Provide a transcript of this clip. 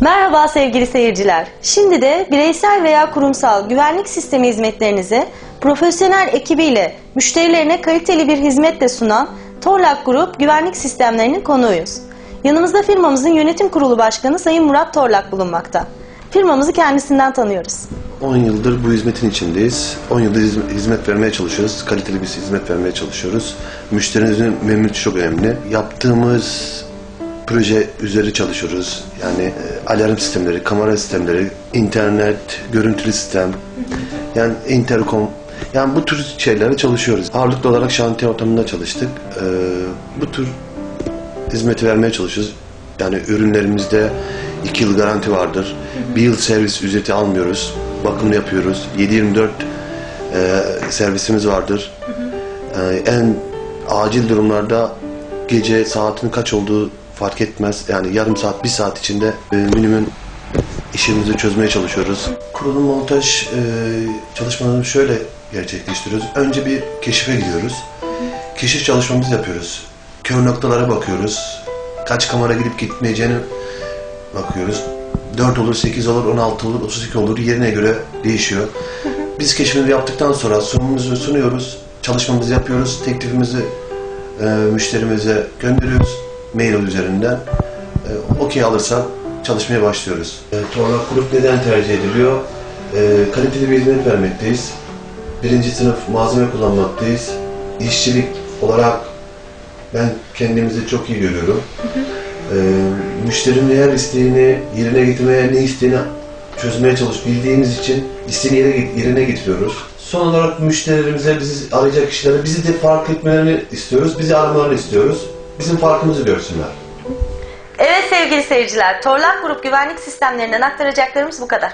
Merhaba sevgili seyirciler. Şimdi de bireysel veya kurumsal güvenlik sistemi hizmetlerinizi profesyonel ekibiyle müşterilerine kaliteli bir hizmetle sunan Torlak Grup güvenlik sistemlerinin konuğuyuz. Yanımızda firmamızın yönetim kurulu başkanı Sayın Murat Torlak bulunmakta. Firmamızı kendisinden tanıyoruz. 10 yıldır bu hizmetin içindeyiz. 10 yıldır hizmet- vermeye çalışıyoruz. Kaliteli bir hizmet vermeye çalışıyoruz. Müşterimizin memnuniyeti çok önemli. Yaptığımız proje üzeri çalışıyoruz. Yani e, alarm sistemleri, kamera sistemleri, internet, görüntülü sistem, yani interkom, yani bu tür şeylere çalışıyoruz. Ağırlıklı olarak şantiye ortamında çalıştık. Ee, bu tür hizmeti vermeye çalışıyoruz. Yani ürünlerimizde 2 yıl garanti vardır. Bir yıl servis ücreti almıyoruz. Bakımını yapıyoruz. 7-24 e, servisimiz vardır. E, en acil durumlarda gece saatin kaç olduğu fark etmez. Yani yarım saat, bir saat içinde e, minimum işimizi çözmeye çalışıyoruz. Kurulum montaj e, çalışmalarını şöyle gerçekleştiriyoruz. Önce bir keşife gidiyoruz. Keşif çalışmamızı yapıyoruz. Kör noktalara bakıyoruz. Kaç kamera gidip gitmeyeceğini bakıyoruz. 4 olur, 8 olur, 16 olur, 32 olur. Yerine göre değişiyor. Biz keşfimizi yaptıktan sonra sunumumuzu sunuyoruz. Çalışmamızı yapıyoruz. Teklifimizi e, müşterimize gönderiyoruz. Mail üzerinden. E, Okey alırsak çalışmaya başlıyoruz. E, Torlak Grup neden tercih ediliyor? E, kaliteli bir hizmet vermekteyiz. Birinci sınıf malzeme kullanmaktayız. İşçilik olarak ben kendimizi çok iyi görüyorum. Ee, müşterinin her isteğini yerine getirmeye, ne isteğini çözmeye çalış bildiğimiz için isteğini yere, yerine getiriyoruz. Son olarak müşterilerimize, bizi arayacak kişilere bizi de fark etmelerini istiyoruz. Bizi aramalarını istiyoruz. Bizim farkımızı görsünler. Evet sevgili seyirciler, Torlak Grup güvenlik sistemlerinden aktaracaklarımız bu kadar.